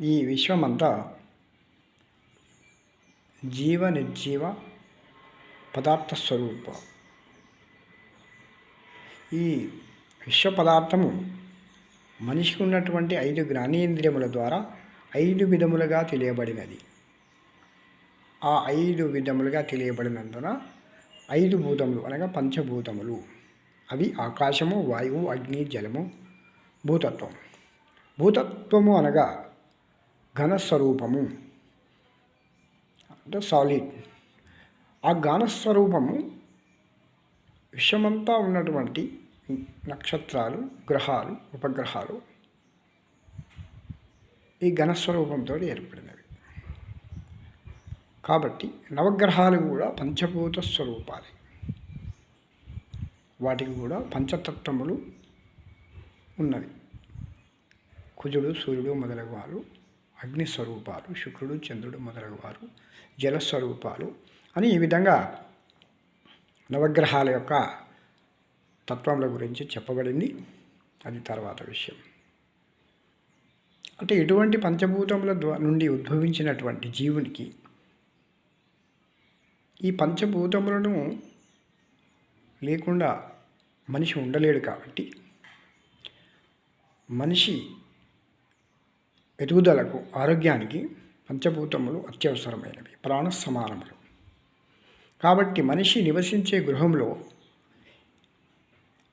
ఈ విశ్వమంతా జీవ నిర్జీవ పదార్థ స్వరూప ఈ విశ్వ పదార్థము మనిషికి ఉన్నటువంటి ఐదు జ్ఞానేంద్రియముల ద్వారా ఐదు విధములుగా తెలియబడినది. ఆ ఐదు విధములుగా తెలియబడినందున ఐదు భూతములు అనగా పంచభూతములు. అవి ఆకాశము వాయువు అగ్ని జలము భూతత్వం. భూతత్వము అనగా ఘనస్వరూపము. అంటే సాలిడ్ ఆ ఘనస్వరూపము విషమంతా ఉన్నటువంటి నక్షత్రాలు గ్రహాలు ఉపగ్రహాలు ఈ ఘనస్వరూపంతో ఏర్పడినవి. కాబట్టి నవగ్రహాలు కూడా పంచభూత స్వరూపాలే. వాటికి కూడా పంచతత్వములు ఉన్నవి. కుజుడు సూర్యుడు మొదలగు వారు అగ్ని స్వరూపాలు శుక్రుడు చంద్రుడు మొదలగు వారు జలస్వరూపాలు అని ఈ విధంగా నవగ్రహాల యొక్క తత్వముల గురించి చెప్పబడింది. అది తర్వాత విషయం. అంటే ఇటువంటి పంచభూతముల నుండి ఉద్భవించినటువంటి జీవునికి ఈ పంచభూతములను లేకుండా మనిషి ఉండలేడు కాబట్టి మనిషి ఎదుగుదలకు ఆరోగ్యానికి పంచభూతములు అత్యవసరమైనవి. ప్రాణ సమానములు. కాబట్టి మనిషి నివసించే గృహంలో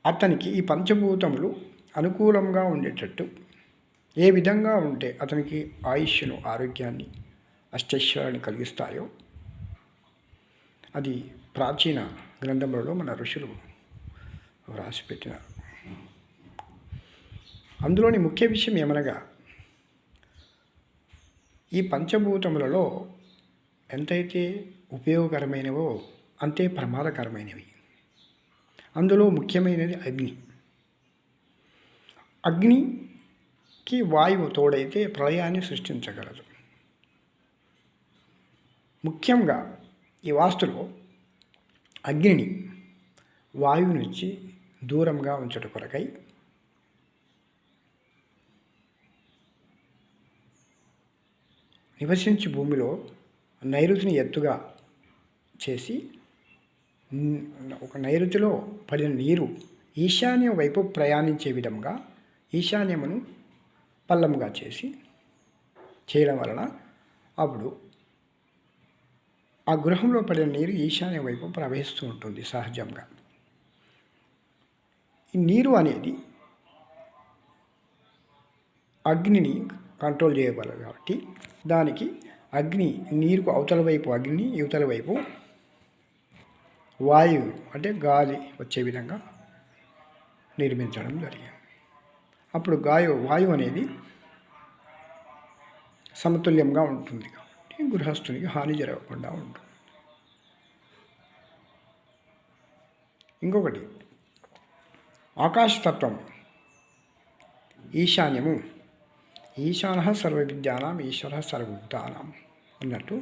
అతనికి ఈ పంచభూతములు అనుకూలంగా ఉండేటట్టు. ఏ విధంగా ఉంటే అతనికి ఆయుష్ను ఆరోగ్యాన్ని అష్టైశ్వర్యాన్ని కలిగిస్తాయో అది ప్రాచీన గ్రంథములలో మన ఋషులు వ్రాసిపెట్టినారు. అందులోని ముఖ్య విషయం ఏమనగా ఈ పంచభూతములలో ఎంతైతే ఉపయోగకరమైనవో అంతే ప్రమాదకరమైనవి. అందులో ముఖ్యమైనది అగ్ని. అగ్నికి వాయువు తోడైతే ప్రళయాన్ని సృష్టించగలదు. ముఖ్యంగా ఈ వాస్తులో అగ్నిని వాయువు నుంచి దూరంగా ఉంచట కొరకై నివసించి భూమిలో నైరుతిని ఎత్తుగా చేసి ఒక నైరుతిలో పడిన నీరు ఈశాన్యం వైపు ప్రయాణించే విధంగా ఈశాన్యమును పల్లముగా చేసి చేయడం వలన అప్పుడు ఆ గృహంలో పడిన నీరు ఈశాన్య వైపు ప్రవహిస్తూ ఉంటుంది సహజంగా. ఈ నీరు అనేది అగ్నిని కంట్రోల్ చేయగలదు కాబట్టి దానికి అగ్ని నీరుకు అవతల వైపు అగ్ని యువతల వైపు వాయువు అంటే గాలి వచ్చే విధంగా నిర్మించడం జరిగింది. అప్పుడు గాయు వాయువు అనేది సమతుల్యంగా ఉంటుంది కాబట్టి గృహస్థునికి హాని జరగకుండా ఉంటుంది. ఇంకొకటి ఆకాశతత్వం ఈశాన్యము ఈశాన సర్వవిద్యానం ఈశ్వర సర్వభూతానం అన్నట్టు.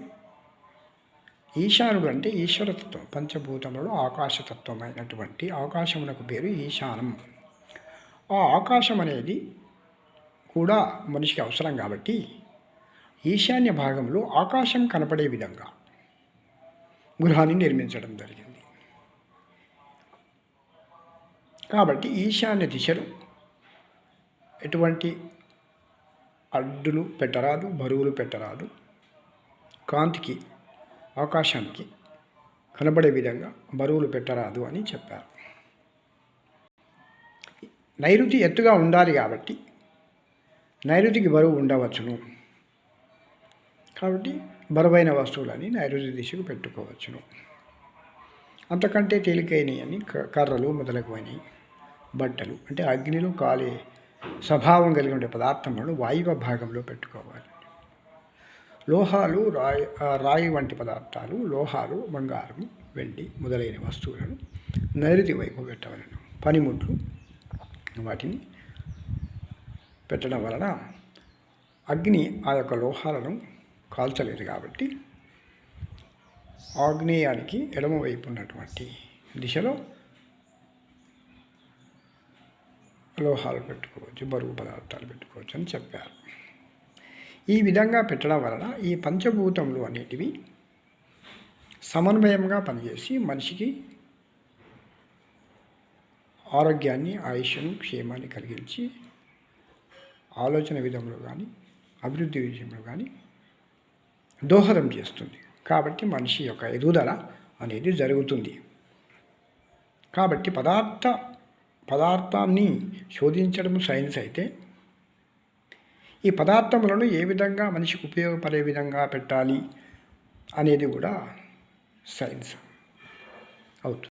ఈశానుడు అంటే ఈశ్వరతత్వం పంచభూతములలో ఆకాశతత్వమైనటువంటి ఆకాశమునకు పేరు ఈశానం. ఆ ఆకాశం అనేది కూడా మనిషికి అవసరం కాబట్టి ఈశాన్య భాగంలో ఆకాశం కనపడే విధంగా గృహాన్ని నిర్మించడం జరిగింది. కాబట్టి ఈశాన్య దిశలు ఎటువంటి అడ్డులు పెట్టరాదు బరువులు పెట్టరాదు. కాంతికి ఆకాశానికి కనబడే విధంగా బరువులు పెట్టరాదు అని చెప్పారు. నైరుతి ఎత్తుగా ఉండాలి కాబట్టి నైరుతికి బరువు ఉండవచ్చును. కాబట్టి బరువైన వస్తువులని నైరుతి దిశకు పెట్టుకోవచ్చును. అంతకంటే తేలికైనవి అని కర్రలు మొదలగువని బట్టలు అంటే అగ్నిలో కాలే స్వభావం కలిగి ఉండే పదార్థములను వాయువ భాగంలో పెట్టుకోవాలి. లోహాలు రాయి రాయి వంటి పదార్థాలు లోహాలు బంగారం వెండి మొదలైన వస్తువులను నైరుతి వైపు పెట్టవలను. పనిముట్లు వాటిని పెట్టడం వలన అగ్ని ఆ యొక్క లోహాలను కాల్చలేదు కాబట్టి ఆగ్నేయానికి ఎడమవైపు ఉన్నటువంటి దిశలో లోహాలు పెట్టుకోవచ్చు బరువు పదార్థాలు పెట్టుకోవచ్చు అని చెప్పారు. ఈ విధంగా పెట్టడం వలన ఈ పంచభూతములు అనేటివి సమన్వయంగా పనిచేసి మనిషికి ఆరోగ్యాన్ని ఆయుష్ను క్షేమాన్ని కలిగించి ఆలోచన విధంలో కానీ అభివృద్ధి విషయంలో కానీ దోహదం చేస్తుంది. కాబట్టి మనిషి యొక్క ఎదుగుదల అనేది జరుగుతుంది. కాబట్టి పదార్థ పదార్థాన్ని శోధించడం సైన్స్ అయితే ఈ పదార్థములను ఏ విధంగా మనిషికి ఉపయోగపడే విధంగా పెట్టాలి అనేది కూడా సైన్స్. అవుతుంది.